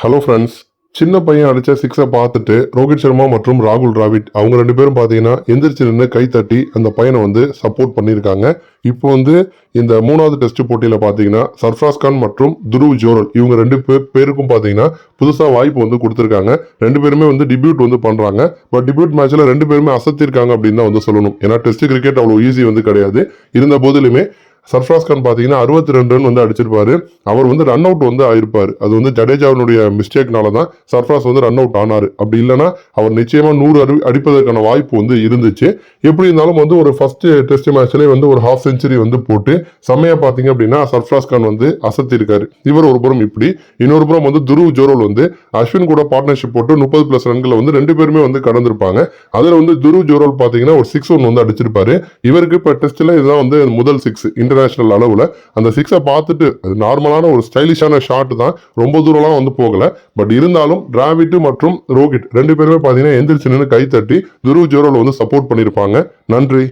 Hello friends சின்ன பையன் அடித்த சிக்ஸை பார்த்துட்டு ரோஹித் சர்மா மற்றும் ராகுல் டிராவிட் அவங்க ரெண்டு பேரும் பார்த்தீங்கன்னா எந்திரிச்சு நின்று கை தட்டி அந்த பையனை வந்து சப்போர்ட் பண்ணியிருக்காங்க. இப்போ வந்து இந்த மூணாவது டெஸ்ட் போட்டியில் பார்த்தீங்கன்னா சர்ஃப்ராஸ் கான் மற்றும் துருவ் ஜோரல் இவங்க ரெண்டு பேர் பேருக்கும் பார்த்தீங்கன்னா புதுசாக வாய்ப்பு வந்து கொடுத்துருக்காங்க. ரெண்டு பேருமே வந்து டிபியூட் வந்து பண்ணுறாங்க பட் டிபியூட் மேட்ச்சில் ரெண்டு பேருமே அசத்திருக்காங்க அப்படின்னு தான் வந்து சொல்லணும். ஏன்னா டெஸ்ட் கிரிக்கெட் அவ்வளோ ஈஸி வந்து கிடையாது. இருந்த போதிலுமே சர்ஃப்ராஸ் கான் பார்த்தீங்கன்னா அறுபத்தி ரெண்டு ரன் வந்து அடிச்சிருப்பாரு. அவர் வந்து ரன் அவுட் வந்து ஆயிருப்பார். அது வந்து ஜடேஜாவினுடைய மிஸ்டேக்னால தான் சர்ஃப்ராஸ் வந்து ரன் அவுட் ஆனார். அப்படி இல்லைன்னா அவர் நிச்சயமாக நூறு அடி அடிப்பதற்கான வாய்ப்பு வந்து இருந்துச்சு. எப்படி இருந்தாலும் வந்து ஒரு ஃபர்ஸ்ட் டெஸ்ட் மேட்ச்லேயே வந்து ஒரு ஹாஃப் செஞ்சுரி வந்து போட்டு செம்மையா பார்த்தீங்க அப்படின்னா சர்ஃப்ராஸ் கான் வந்து அசத்திருக்காரு. இவர் ஒரு புறம் இப்படி இன்னொரு புறம் வந்து துருவ் ஜோரோல் வந்து அஸ்வின் கூட பார்ட்னர்ஷிப் போட்டு முப்பது பிளஸ் ரன்களை வந்து ரெண்டு பேருமே வந்து கடந்திருப்பாங்க. அதில் வந்து துருவ் ஜோரோல் பார்த்தீங்கன்னா ஒரு சிக்ஸ் ஒன் வந்து அடிச்சிருப்பாரு. இவருக்கு இப்போ டெஸ்ட்டில் இதுதான் வந்து முதல் சிக்ஸ் இன்டர்நேஷ்னல் அளவில் அந்த சிக்ஸை பார்த்துட்டு அது நார்மலான ஒரு ஸ்டைலிஷான ஷாட் தான் ரொம்ப தூரம்லாம் வந்து போகல. பட் இருந்தாலும் டிராவிட் மற்றும் ரோஹித் ரெண்டு பேருமே பார்த்தீங்கன்னா எந்திரிச்சு நின்று கை தட்டி துருவ் ஜோரோல் வந்து சப்போர்ட் பண்ணியிருப்பாங்க. நன்றி.